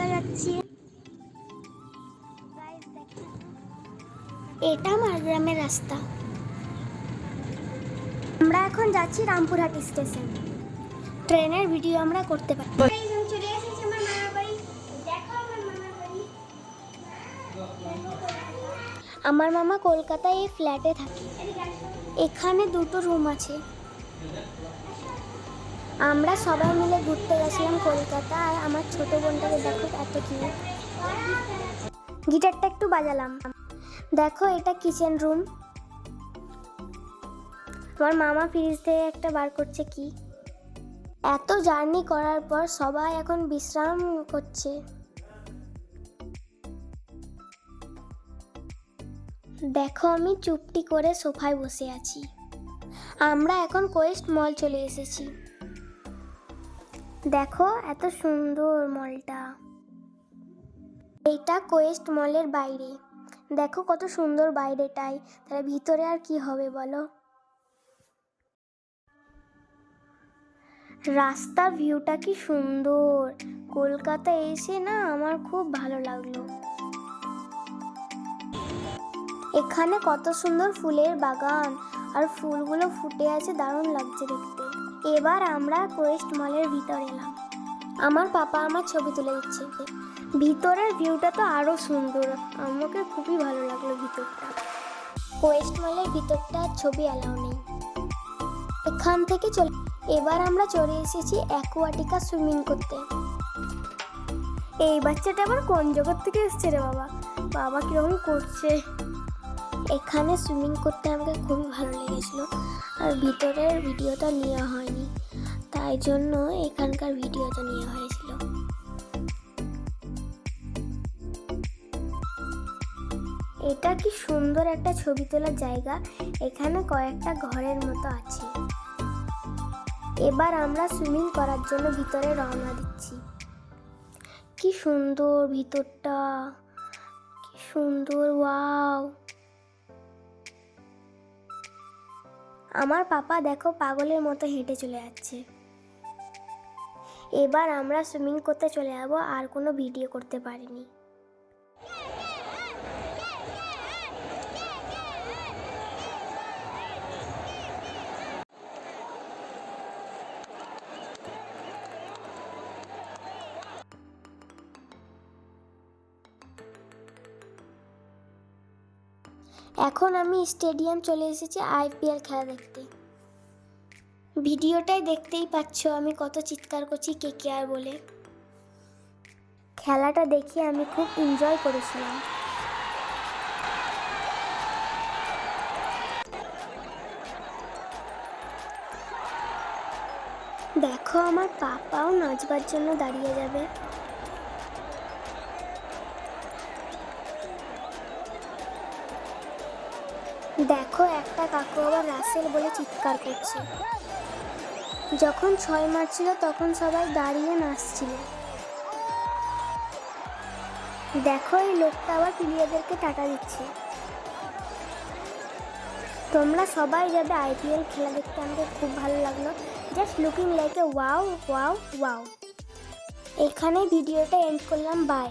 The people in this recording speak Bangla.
কলকাতা যাচ্ছি। এটা আমার গ্রামের রাস্তা। আমরা এখন যাচ্ছি রামপুরহাট স্টেশন। ট্রেনের ভিডিও আমরা করতে পারি চলে এসেছি আমার মামার বাড়ি। দেখো আমার মামার বাড়ি। আমার মামা কলকাতায় এই ফ্ল্যাটে থাকে। এখানে দুটো রুম আছে। আমরা সবাই মিলে ঘুরতে গেছিলাম কলকাতা, আর আমার ছোট বোনটাকে দেখো এত কিউট গিটারটা একটু বাজালাম। দেখো, এটা কিচেন রুম আমার মামা ফ্রিজ থেকে একটা বার করছে কি? এত জার্নি করার পর সবাই এখন বিশ্রাম করছে। দেখো, আমি চুপটি করে সোফায় বসে আছি। আমরা এখন কোয়েস্ট মল চলে এসেছি। দেখো, এত সুন্দর মলটা। এটা কোয়েস্ট মলের বাইরে। দেখো কত সুন্দর বাইরেটাই। তাহলে ভিতরে আর কি হবে বলো? রাস্তার ভিউটা কি সুন্দর। কলকাতা এসে না আমার খুব ভালো লাগল। এখানে কত সুন্দর ফুলের বাগান। আর ফুলগুলো ফুটে আছে, দারুণ লাগছে দেখতে। এবার আমরা কোয়েস্ট মলের ভিতর এলাম। আমার পাপা আমার ছবি তুলে দিচ্ছে। ভিতরের ভিউটা তো আরও সুন্দর। আমাকে খুবই ভালো লাগল ভিতরটা। কোয়েস্ট মলের ভিতরটা ছবি অ্যালাউ নেই। এখান থেকে চলে এবার আমরা চলে এসেছি অ্যাকোয়াটিকা সুইমিং করতে। এই বাচ্চাটা আবার কোন জগৎ থেকে এসছে রে বাবা? বাবা কীরকম করছে? এখানে সুইমিং করতে আমাকে খুবই ভালো ভিতরের ভিডিওটা নেওয়া হয়নি। তাই জন্য এখানকার ভিডিওটা নেওয়া হয়েছিল। এটা কি সুন্দর একটা ছবি তোলার জায়গা। এখানে কয়েকটা ঘরের মতো আছে। এবার আমরা সুইমিং করার জন্য ভিতরে রওনা দিচ্ছি। কি সুন্দর ভিতরটা। কি সুন্দর, ওয়াও। আমার পাপা দেখো পাগলের মতো হেঁটে চলে যাচ্ছে। এবার আমরা সুইমিং করতে চলে যাব, আর কোনো ভিডিও করতে পারিনি। এখন আমি স্টেডিয়াম চলে এসেছি আইপিএল খেলা দেখতে। ভিডিওটাই দেখতেই পাচ্ছ আমি কত চিৎকার করছি কে কে আর বলে। খেলাটা দেখে আমি খুব এনজয় করেছিলাম। দেখো আমার পাপাও নাচবার জন্য দাঁড়িয়ে যাবে। দেখো, একটা কাকু আবার রাসেল বলে চিৎকার করছে। যখন ছয় মারছিল, তখন সবাই দাঁড়িয়ে নাচছিল। দেখো, এই লোকটা আবার প্লেয়ারদেরকে টাকা দিচ্ছে। তোমরা সবাই যাবে আইপিএল খেলা দেখতে আমাকে খুব ভালো লাগল। Just looking like a wow wow wow এখানে ভিডিওটা এন্ড করলাম বাই